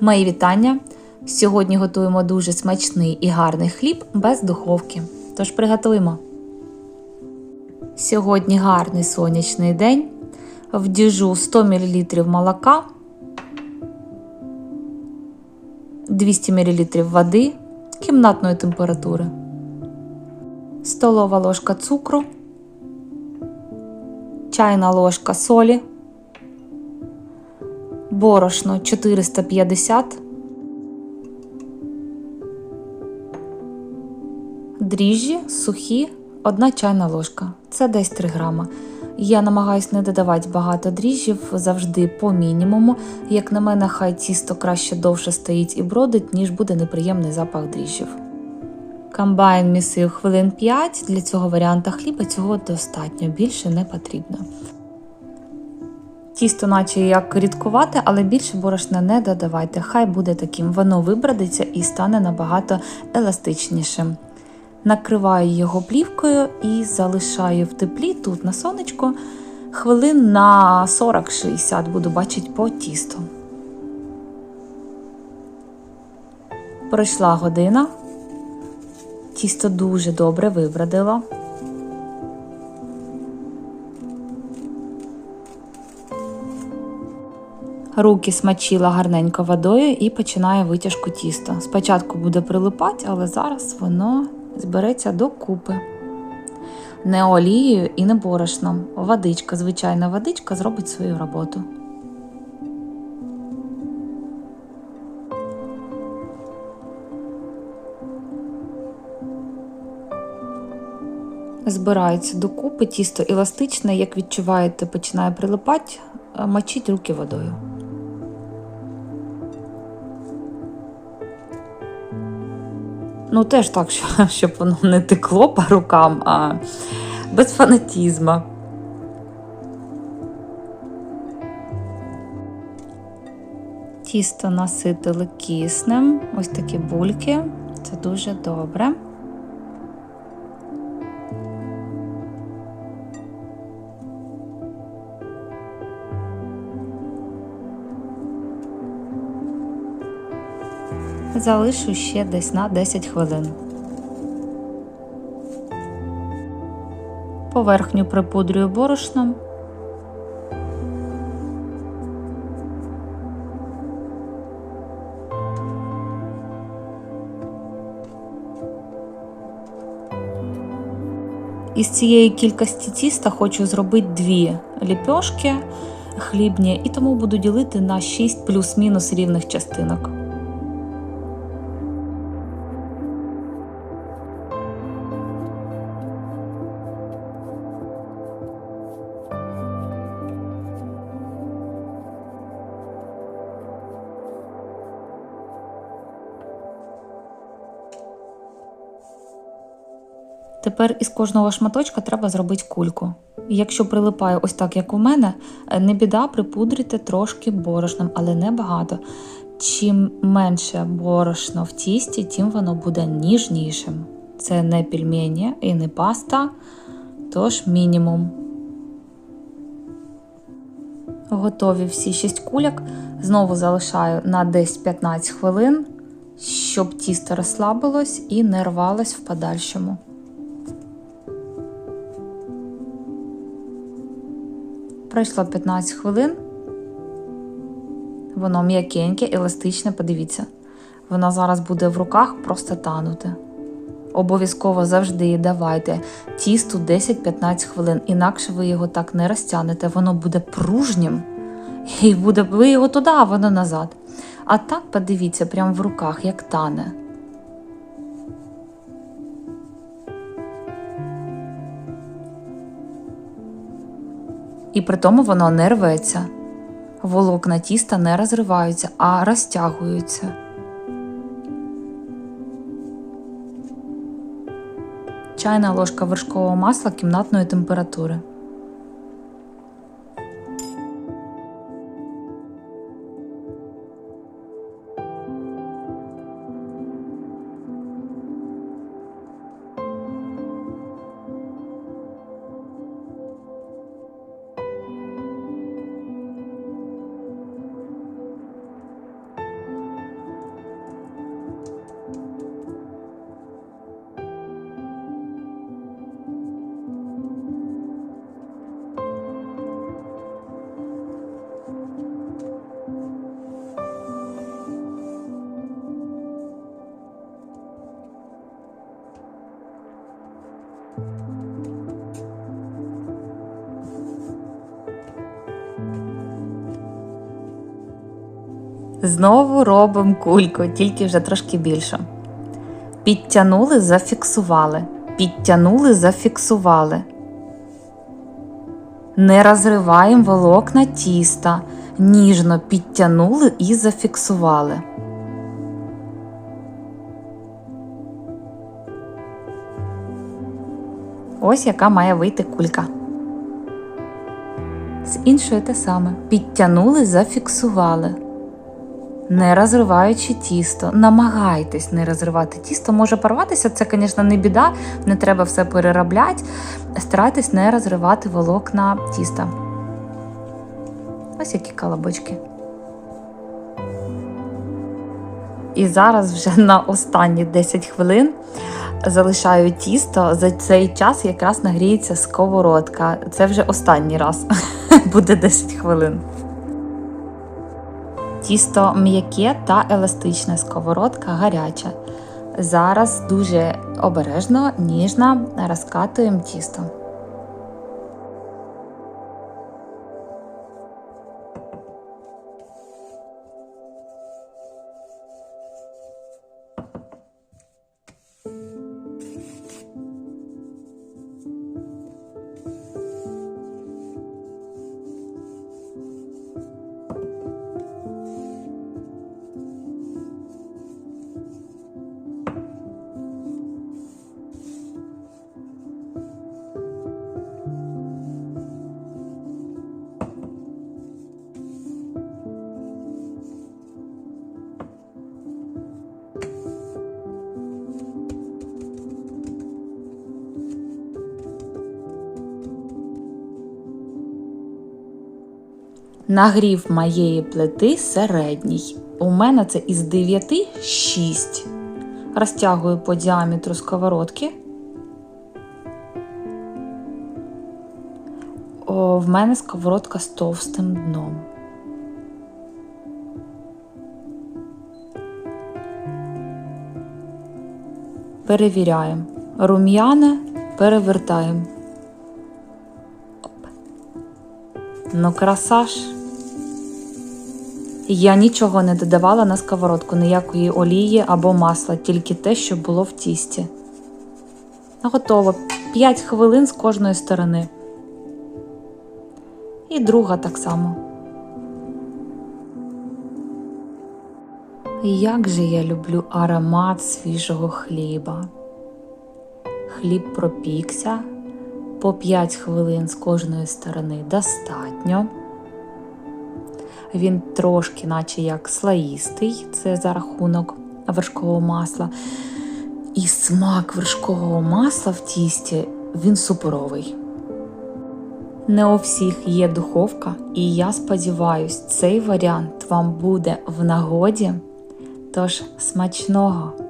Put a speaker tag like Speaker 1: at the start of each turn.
Speaker 1: Мої вітання! Сьогодні готуємо дуже смачний і гарний хліб без духовки. Тож приготуємо. Сьогодні гарний сонячний день. В діжу 100 мл молока, 200 мл води кімнатної температури, столова ложка цукру, чайна ложка солі, борошно 450, дріжджі сухі 1 чайна ложка. Це десь 3 грама. Я намагаюся не додавати багато дріжджів завжди по мінімуму. Як на мене, хай тісто краще довше стоїть і бродить, ніж буде неприємний запах дріжджів. Комбайн місив хвилин 5. Для цього варіанта хліба цього достатньо, більше не потрібно. Тісто, наче як рідкувате, але більше борошна не додавайте. Хай буде таким, воно вибрадиться і стане набагато еластичнішим. Накриваю його плівкою і залишаю в теплі тут на сонечку хвилин на 40-60 буду бачити по тісту. Пройшла година. Тісто дуже добре вибрадило. Руки смачила гарненько водою і починаю витяжку тіста. Спочатку буде прилипати, але зараз воно збереться докупи. Не олією і не борошном. Водичка, звичайна водичка зробить свою роботу. Збирається докупи, тісто еластичне, як відчуваєте, починає прилипати, мочіть руки водою. Ну, теж так, щоб воно не текло по рукам, а без фанатізму. Тісто наситили киснем, ось такі бульки, це дуже добре. Залишу ще десь на 10 хвилин. Поверхню припудрюю борошном. Із цієї кількості тіста хочу зробити дві ліпьошки хлібні, і тому буду ділити на 6 плюс-мінус рівних частинок. Тепер із кожного шматочка треба зробити кульку. Якщо прилипає ось так, як у мене, не біда, припудрити трошки борошном, але не багато. Чим менше борошно в тісті, тим воно буде ніжнішим. Це не пельмені і не паста, тож мінімум. Готові всі 6 куляк. Знову залишаю на десь 15 хвилин, щоб тісто розслабилось і не рвалось в подальшому. Пройшло 15 хвилин. Воно м'якеньке, еластичне, подивіться. Воно зараз буде в руках просто танути. Обов'язково завжди давайте тісту 10-15 хвилин, інакше ви його так не розтягнете, воно буде пружнім. І буде ви його туди, а воно назад. А так, подивіться, прямо в руках, як тане. І при тому воно не рветься. Волокна тіста не розриваються, а розтягуються. Чайна ложка вершкового масла кімнатної температури. Знову робимо кульку, тільки вже трошки більше. Підтягнули, зафіксували. Підтягнули, зафіксували. Не розриваємо волокна тіста. Ніжно підтягнули і зафіксували. Ось яка має вийти кулька. З іншої те саме. Підтягнули, зафіксували. Не розриваючи тісто. Намагайтесь не розривати тісто. Може порватися, це, звісно, не біда, не треба все переробляти. Старайтесь не розривати волокна тіста. Ось які колобочки. І зараз вже на останні 10 хвилин залишаю тісто. За цей час якраз нагріється сковородка. Це вже останній раз буде 10 хвилин. Тісто м'яке та еластичне, сковородка гаряча. Зараз дуже обережно, ніжно розкатуємо тісто. Нагрів моєї плити середній. У мене це із 9 6. Розтягую по діаметру сковородки. О, в мене сковородка з товстим дном. Перевіряємо. Рум'яне перевертаємо. Ну, краса ж. Я нічого не додавала на сковородку, ніякої олії або масла, тільки те, що було в тісті. Готово. 5 хвилин з кожної сторони. І друга так само. Як же я люблю аромат свіжого хліба. Хліб пропікся. По 5 хвилин з кожної сторони достатньо. Він трошки, наче як слоїстий, це за рахунок вершкового масла. І смак вершкового масла в тісті він суперовий. Не у всіх є духовка, і я сподіваюся, цей варіант вам буде в нагоді. Тож смачного!